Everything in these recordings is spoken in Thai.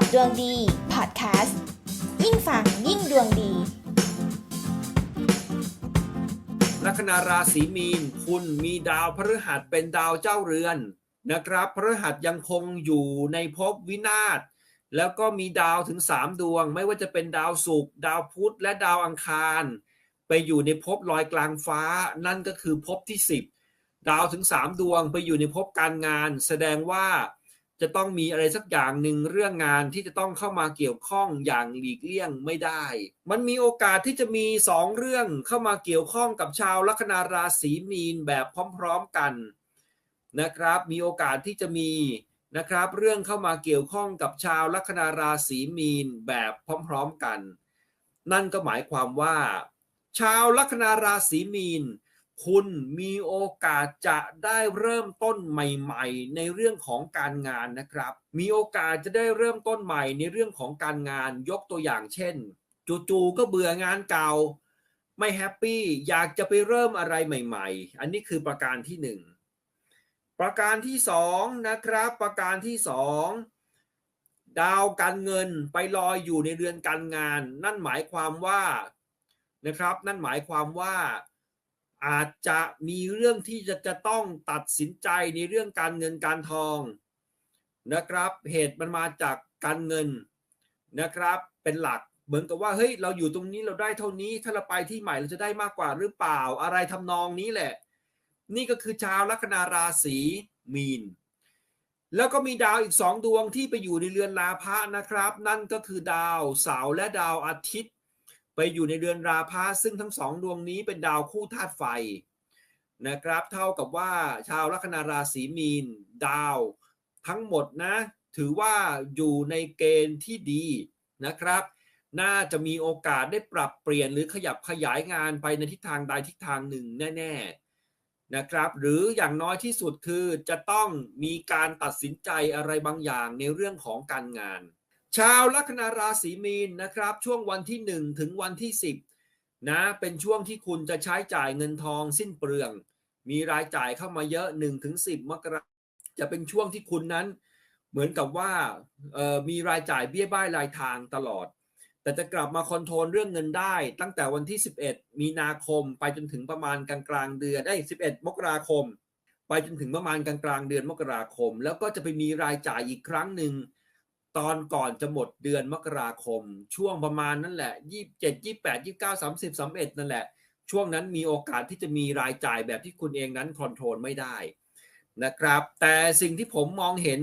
กับดวงดีพอดแคสต์ยิ่งฟังยิ่งดวงดี ลัคนาราศีมีน คุณมีดาวพฤหัสเป็นดาวเจ้าเรือนนะครับพฤหัสยังคงอยู่ในภพวินาศแล้วก็มีดาวถึง 3 ดวง ไม่ว่าจะเป็นดาวศุกร์ดาวพุธและดาวอังคาร ไปอยู่ในภพลอยกลางฟ้า นั่นก็คือภพที่ 10 ดาวถึง 3 ดวงไปอยู่ในภพการงาน แสดงว่า จะต้องมีอะไรสักอย่างหนึ่งเรื่องงานที่จะต้องเข้ามาเกี่ยวข้องอย่างหลีกเลี่ยงไม่ได้ มันมีโอกาสที่จะมีสองเรื่องเข้ามาเกี่ยวข้องกับชาวลัคนาราศีมีนแบบพร้อมๆกันนะครับ มีโอกาสที่จะมีนะครับ เรื่องเข้ามาเกี่ยวข้องกับชาวลัคนาราศีมีนแบบพร้อมๆกัน นั่นก็หมายความว่า ชาวลัคนาราศีมีน คุณมีโอกาสจะได้เริ่มต้นใหม่ ๆ ในเรื่องของการงานนะครับ มีโอกาสจะได้เริ่มต้นใหม่ในเรื่องของการงานยกตัวอย่างเช่น จู่ๆก็เบื่องานเก่า ไม่แฮปปี้อยากจะไปเริ่มอะไรใหม่ ๆ อันนี้คือประการที่หนึ่งประการที่สองนะครับ ประการที่สองดาวการเงินไปลอยอยู่ในเรือนการงาน นั่นหมายความว่านะครับ นั่นหมายความว่า อาจจะมีเรื่องที่จะจะต้องตัดสินใจในเรื่องการเงินการทองนะครับ เหตุมันมาจากการเงินนะครับเป็นหลักเหมือนกับว่าเฮ้ยเราอยู่ตรงนี้เราได้เท่านี้ ถ้าเราไปที่ใหม่เราจะได้มากกว่าหรือเปล่าอะไรทำนองนี้แหละ นี่ก็คือชาวลัคนาราศีมีน แล้วก็มีดาวอีกสองดวงที่ไปอยู่ในเรือนราพะนะครับ นั่นก็คือดาวเสาร์และดาวอาทิตย์ ไปอยู่ในเรือนราพะซึ่งทั้งสองดวงนี้เป็นดาวคู่ธาตุไฟนะครับ เท่ากับว่าชาวลัคนาราศีมีน ดาวทั้งหมดนะ ถือว่าอยู่ในเกณฑ์ที่ดีนะครับ น่าจะมีโอกาสได้ปรับเปลี่ยนหรือขยับขยายงานไปในทิศทางใดทิศทางหนึ่งแน่ๆนะครับ หรืออย่างน้อยที่สุดคือจะต้องมีการตัดสินใจอะไรบางอย่างในเรื่องของการงาน ชาวลัคนาราศีมีนนะครับ ช่วงวันที่ 1 ถึงวันที่ 10นะเป็นช่วงที่คุณจะใช้จ่ายเงินทองสิ้นเปลือง มีรายจ่ายเข้ามาเยอะ1ถึง10มกราจะเป็นช่วงที่คุณนั้นเหมือนกับว่าออมีรายจ่ายเบี้ยบ้ายรายทางตลอด แต่จะกลับมาคอนโทรลเรื่องเงินได้ ตั้งแต่วันที่ 11 มีนาคมไปจนถึงประมาณกลางกลางเดือนได้ 11 มกราคม ไปจนถึงประมาณกลางกลางเดือนมกราคม แล้วก็จะไปมีรายจ่ายอีกครั้งหนึ่ง ตอนก่อนจะหมดเดือนมกราคม ช่วงประมาณนั่นแหละ27 28 29 30 31นั่นแหละ ช่วงนั้นมีโอกาสที่จะมีรายจ่ายแบบที่คุณเองนั้นคอนโทรลไม่ได้นะครับ แต่สิ่งที่ผมมองเห็น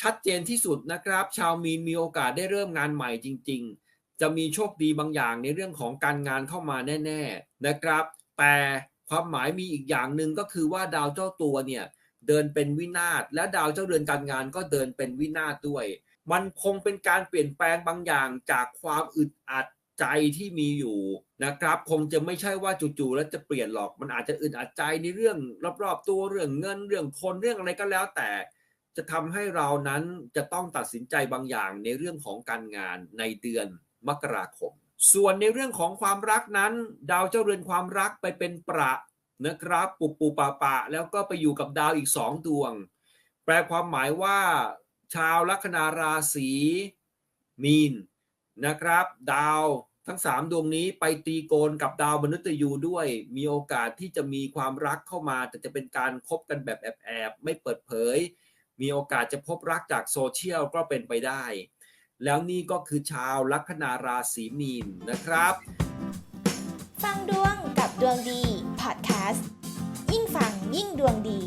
ชัดเจนที่สุดนะครับ ชาวมีนมีโอกาสได้เริ่มงานใหม่จริง ๆ จะมีโชคดีบางอย่างในเรื่องของการงานเข้ามาแน่ ๆนะครับ แต่ความหมายมีอีกอย่างหนึ่งก็คือว่าดาวเจ้าตัวเนี่ยเดินเป็นวินาศและดาวเจ้าเรือนการงานก็เดินเป็นวินาศด้วย มันคงเป็นการเปลี่ยนแปลงบางอย่างจากความอึดอัดใจที่มีอยู่นะครับคงจะไม่ใช่ว่าจู่ๆแล้วจะเปลี่ยนหรอก มันอาจจะอึดอัดใจในเรื่องรอบๆตัวเรื่องเงินเรื่องคนเรื่องอะไรก็แล้วแต่ จะทำให้เรานั้นจะต้องตัดสินใจบางอย่างในเรื่องของการงานในเดือนมกราคม ส่วนในเรื่องของความรักนั้น ดาวเจ้าเรือนความรักไปเป็นประนะครับปุบปูปะปะ แล้วก็ไปอยู่กับดาวอีกสองดวง แปลความหมายว่า ชาวลัคนาราศีมีนนะครับ ดาวทั้งสามดวงนี้ไปตีโกนกับดาวมนุษย์ยูด้วย มีโอกาสที่จะมีความรักเข้ามา แต่จะเป็นการคบกันแบบแอบๆไม่เปิดเผย มีโอกาสจะพบรักจากโซเชียลก็เป็นไปได้ แล้วนี่ก็คือชาวลัคนาราศีมีนนะครับ ฟังดวงกับดวงดีพอดแคสต์ยิ่งฟังยิ่งดวงดี